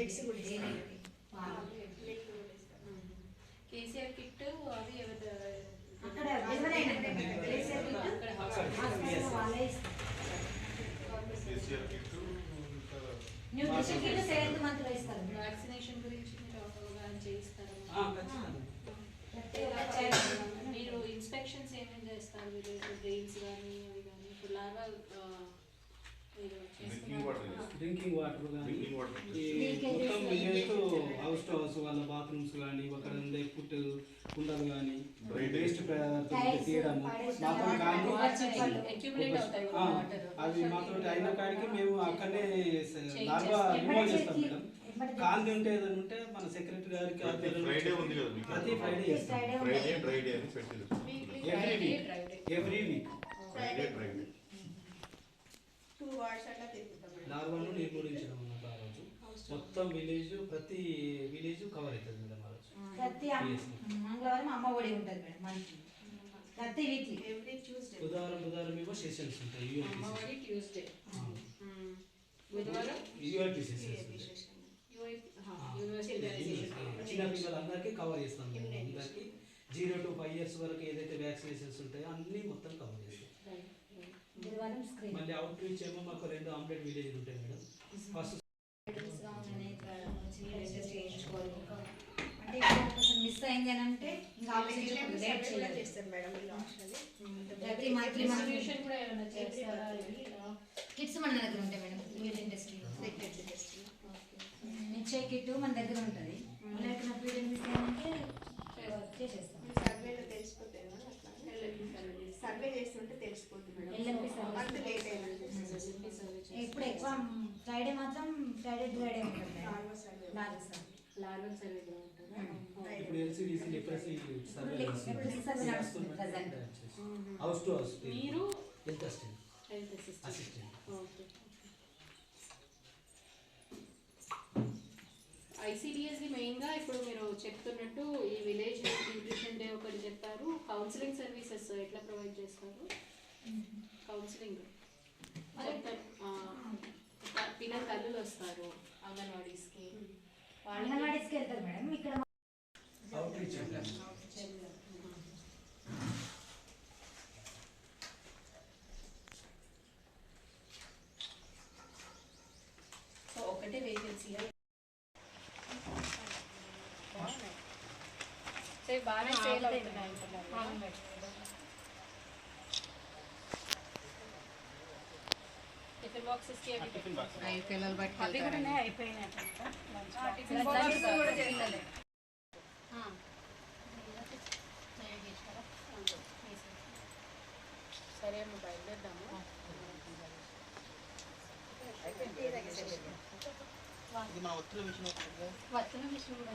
Eggs. KCR kit అది అక్కడ అయినాక కేసీఆర్ కిట్ వాళ్ళే కేసీఆర్ కిట్ ఇంకా న్యూట్రిషన్ కిట్ సెవెంత్ మంత్లో ఇస్తారు. వ్యాక్సినేషన్ గురించి మీరు అవగాహన చేయిస్తారా? మీరు ఇన్స్పెక్షన్స్ ఏమేమి చేస్తారు? విలేజ్ డ్రైన్స్ కానీ అవి కానీ ఇప్పుడు లాగా మీరు డ్రింకింగ్ వాటర్ చేస్తున్నారు డ్రింకింగ్ వాటర్ కానీ మొత్తం. విలేజ్ హౌస్ టు హౌస్ వాళ్ళ బాత్రూమ్స్ కానీ అక్కడ ఉండే ఫుడ్ కుండలు కానీ వేస్ట్ పదార్థాలు తీయడము మాత్రం కానీ ఆ, అవి మాత్రం అయిన కాడికి మేము అక్కడనే లార్వా రిమూవ్ చేస్తాం మేడం. కాంతి ఉంటే ఏదైనా ఉంటే మన సెక్రటరీ గారికి ప్రతి ఫ్రైడే ఉంది కదా మీకు ప్రతి ఫ్రైడే చేస్తాం. Friday ఫ్రైడే డ్రై డే అని పెట్టింది every week every week Friday dry day towards అట్లా తిరుగుతాం నిర్మూలించడం అన్నట్టు ఆ రోజు. మొత్తం విలేజ్ ప్రతి విలేజ్ కవర్ అవుతుంది మేడం ఆ రోజు. ప్రతి మంగళవారం అమ్మ ఒడి ఉంటుంది మేడం మంత్లీ ప్రతి వీక్లీ. ఎవ్రీ ట్యూస్డే బుధవారం బుధవారం ఏమో సెషన్స్ ఉంటాయి అమ్మఒడి యూఎల్పి ట్యూస్డే బుధవారం? యూఎల్పి సెషన్స్ ఉంటాయి. యూనివర్సిటీ చిన్న పిల్లలందరికీ కవర్ చేస్తాం మేము అందరికీ జీరో టు ఫైవ్ ఇయర్స్ వరకు ఏదైతే వ్యాక్సినేషన్స్ ఉంటాయో అన్ని మొత్తం కవర్ చేస్తాం. గురువారం స్క్రీన్ మళ్ళీ అవుట్ రీచ్ ఏమో మాకు రెండు ఆమ్లెట్ విలేజ్ ఉంటాయి మేడం. ఫస్ట్ అంటే ఇప్పుడు కొంచెం మిస్ అయింది అని అంటే ఇంకా లేట్ మేడం మంత్లీ కిట్స్ మన దగ్గర ఉంటాయి మేడం కిట్ మన దగ్గర ఉంటుంది. సర్వే చేస్తుంటే తెలిసిపోతుంది. అంత లేట్ ఇప్పుడు ఎక్కువ ఫ్రైడే మాత్రం ఫ్రైడే ఫ్రైడే ఉంటుంది లార్జ్ సార్. లార్వల్ సర్వే కూడా ఉంటుందా. ఇప్పుడు LCDC literacy survey Literacy survey నడుస్తుంది present. హౌస్ టు హౌస్ మీరు? Health assistant health assistant assistant okay ఐసీడిఎస్ది మెయిన్గా ఇప్పుడు మీరు చెప్తున్నట్టు ఈ విలేజ్ న్యూట్రిషన్ డే ఒకటి చెప్పారు. కౌన్సిలింగ్ సర్వీసెస్ ఎట్లా ప్రొవైడ్ చేస్తారు? కౌన్సిలింగ్ పిల్లలు తల్లులు వస్తారు అంగన్వాడీస్కి. అంగన్వాడీస్కి వెళ్తారు మేడం ఇక్కడ అవుట్ రీచ్ సో ఒకటే వేకెన్సీ బాగానే సేల్ అవుతున్నాయి టిఫిన్ అవి టిఫిన్ కూడా. సరే అమ్మ బయలుదేద్దాము ఇది మన ఒత్తుల విషయం వస్తున్న విషయం కూడా